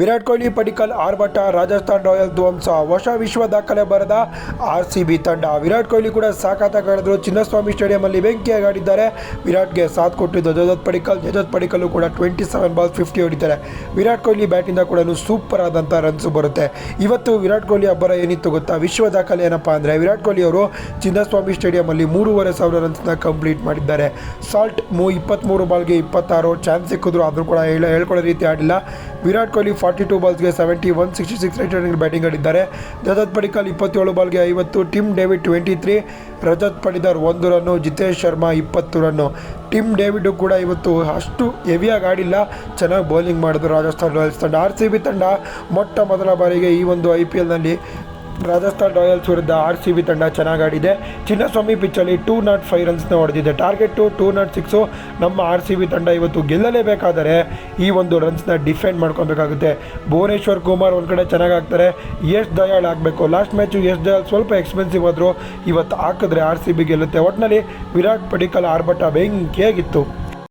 ವಿರಾಟ್ ಕೊಹ್ಲಿ, ಪಡಿಕಲ್, ಆರ್ಭಟ, ರಾಜಸ್ಥಾನ್ ರಾಯಲ್ ಧ್ವಂಸ ಹೊಸ ವಿಶ್ವ ದಾಖಲೆ ಬರೆದ ಆರ್ ಸಿ ಬಿ ತಂಡ. ವಿರಾಟ್ ಕೊಹ್ಲಿ ಕೂಡ ಸಾಕಾತ ಕಳೆದರು ಚಿನ್ನಸ್ವಾಮಿ ಸ್ಟೇಡಿಯಂನಲ್ಲಿ ಬೆಂಕಿ ಆಡಿದ್ದಾರೆ ವಿರಾಟ್ಗೆ ಸಾಥ್ ಕೊಟ್ಟಿದ್ದು ಜಜತ್ ಪಡಿಕಲ್ ಜಜತ್ ಪಡಿಕಲ್ಲು ಕೂಡ ಟ್ವೆಂಟಿ ಸೆವೆನ್ ಬಾಲ್ ಫಿಫ್ಟಿ ಹೊಡಿತಾರೆ. ವಿರಾಟ್ ಕೊಹ್ಲಿ ಬ್ಯಾಟಿಂದ ಕೂಡ ಸೂಪರ್ ಆದಂಥ ರನ್ಸ್ ಬರುತ್ತೆ. ಇವತ್ತು ವಿರಾಟ್ ಕೊಹ್ಲಿ ಅಬ್ಬರ ಏನಿತ್ತು ಗೊತ್ತಾ? ವಿಶ್ವ ದಾಖಲೆ ಏನಪ್ಪ ಅಂದರೆ, ವಿರಾಟ್ ಕೊಹ್ಲಿ ಅವರು ಚಿನ್ನಸ್ವಾಮಿ ಸ್ಟೇಡಿಯಮಲ್ಲಿ ಮೂರುವರೆ ಸಾವಿರ ರನ್ಸ್ನ ಕಂಪ್ಲೀಟ್ ಮಾಡಿದ್ದಾರೆ. ಸಾಲ್ಟ್ ಮೂ ಇಪ್ಪತ್ತ್ಮೂರು ಬಾಲ್ಗೆ ಇಪ್ಪತ್ತಾರು ಚಾನ್ಸ್ ಸಿಕ್ಕಿದ್ರು. ಆದರೂ ಕೂಡ ಹೇಳ ಹೇಳ್ಕೊಳ್ಳೋ ರೀತಿ ಆಡಿಲ್ಲ. Virat Kohli forty two ಬಾಲ್ಸ್ಗೆ seventy one sixty six right batting ಆಡಿದ್ದಾರೆ. ರಜತ್ ಪಡಿಕಲ್ ಇಪ್ಪತ್ತೇಳು ಬಾಲ್ಗೆ ಐವತ್ತು, Tim David twenty three Rajat Patidar ಒಂದು ರನ್ನು, ಜಿತೇಶ್ ಶರ್ಮಾ ಇಪ್ಪತ್ತು ರನ್ನು. ಟಿಮ್ ಡೇವಿಡು ಕೂಡ ಇವತ್ತು ಅಷ್ಟು ಹೆವಿಯಾಗಿ ಆಡಿಲ್ಲ. ಚೆನ್ನಾಗಿ ಬೌಲಿಂಗ್ ಮಾಡಿದ್ರು ರಾಜಸ್ಥಾನ್ ರಾಯಲ್ಸ್ ತಂಡ. ಆರ್ ಸಿ ಬಿ ತಂಡ ಮೊಟ್ಟ ಮೊದಲ ಬಾರಿಗೆ ಈ ಒಂದು ಐ ಪಿ ಎಲ್ನಲ್ಲಿ ರಾಜಸ್ಥಾನ್ ರಾಯಲ್ಸ್ ವಿರುದ್ಧ ಆರ್ ಸಿ ಬಿ ತಂಡ ಚೆನ್ನಾಗಿ ಆಡಿದೆ ಚಿನ್ನಸ್ವಾಮಿ ಪಿಚ್ಚಲ್ಲಿ ಟೂ ನಾಟ್ ಫೈವ್ ರನ್ಸ್ನ ಹೊಡೆದಿದೆ. ಟಾರ್ಗೆಟು ಟೂ ನಾಟ್ ಸಿಕ್ಸು ನಮ್ಮ ಆರ್ ಸಿ ಬಿ ತಂಡ ಇವತ್ತು ಗೆಲ್ಲಲೇಬೇಕಾದರೆ ಈ ಒಂದು ರನ್ಸ್ನ ಡಿಫೆಂಡ್ ಮಾಡ್ಕೊಬೇಕಾಗುತ್ತೆ. ಭುವನೇಶ್ವರ್ ಕುಮಾರ್ ಒಂದು ಕಡೆ ಚೆನ್ನಾಗಿ ಆಗ್ತಾರೆ ಯಶ್ ದಯಾಳ್ ಆಗಬೇಕು. ಲಾಸ್ಟ್ ಮ್ಯಾಚು ಯಶ್ ದಯಾಳ್ ಸ್ವಲ್ಪ ಎಕ್ಸ್ಪೆನ್ಸಿವ್ ಆದರೂ ಇವತ್ತು ಹಾಕಿದ್ರೆ ಆರ್ ಸಿ ಬಿ ಗೆಲ್ಲುತ್ತೆ. ಒಟ್ಟಿನಲ್ಲಿ ವಿರಾಟ್ ಪಡಿಕಲ್ ಆರ್ಭಟ ಬೆಂಕಿಯಾಗಿತ್ತು.